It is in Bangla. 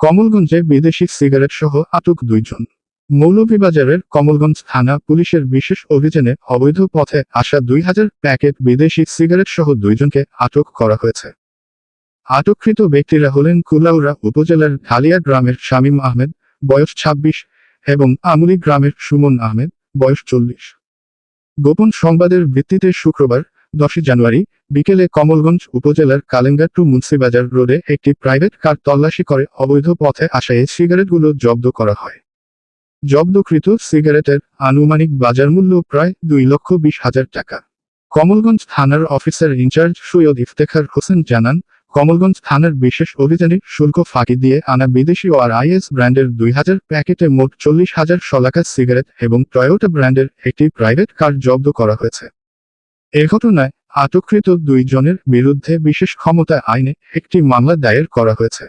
কমলগঞ্জে বিদেশি সিগারেট সহ আটক দুইজন। মৌলভীবাজারের কমলগঞ্জ থানা পুলিশের বিশেষ অভিযানে অবৈধ পথে আসা দুই হাজার প্যাকেট বিদেশি সিগারেট সহ দুইজনকে আটক করা হয়েছে। আটককৃত ব্যক্তিরা হলেন কুলাউড়া উপজেলার ঢালিয়া গ্রামের শামীম আহমেদ, বয়স ২৬ এবং আমুলি গ্রামের সুমন আহমেদ, বয়স চল্লিশ। গোপন সংবাদের ভিত্তিতে শুক্রবার দশই জানুয়ারি, বিকেলে কমলগঞ্জ উপজেলার কালেঙ্গা টু মুন্সিবাজার রোডে একটি প্রাইভেট কার তল্লাশি করে অবৈধ পথে আসা এই সিগারেটগুলো জব্দ করা হয়। জব্দকৃত সিগারেটের আনুমানিক বাজার মূল্য প্রায় দুই লক্ষ বিশ হাজার টাকা। কমলগঞ্জ থানার officer in charge Syed Iftekhar Hossain জানান, কমলগঞ্জ থানার বিশেষ অভিযানে শুল্ক ফাঁকি দিয়ে আনা বিদেশি ও আর আইএস ব্র্যান্ডের দুই হাজার প্যাকেটে মোট চল্লিশ হাজার শলাকা সিগারেট এবং টয়োটা ব্র্যান্ডের একটি প্রাইভেট কার জব্দ করা হয়েছে। এ ঘটনায় আটককৃত দুইজনের বিরুদ্ধে বিশেষ ক্ষমতা আইনে একটি মামলা দায়ের করা হয়েছে।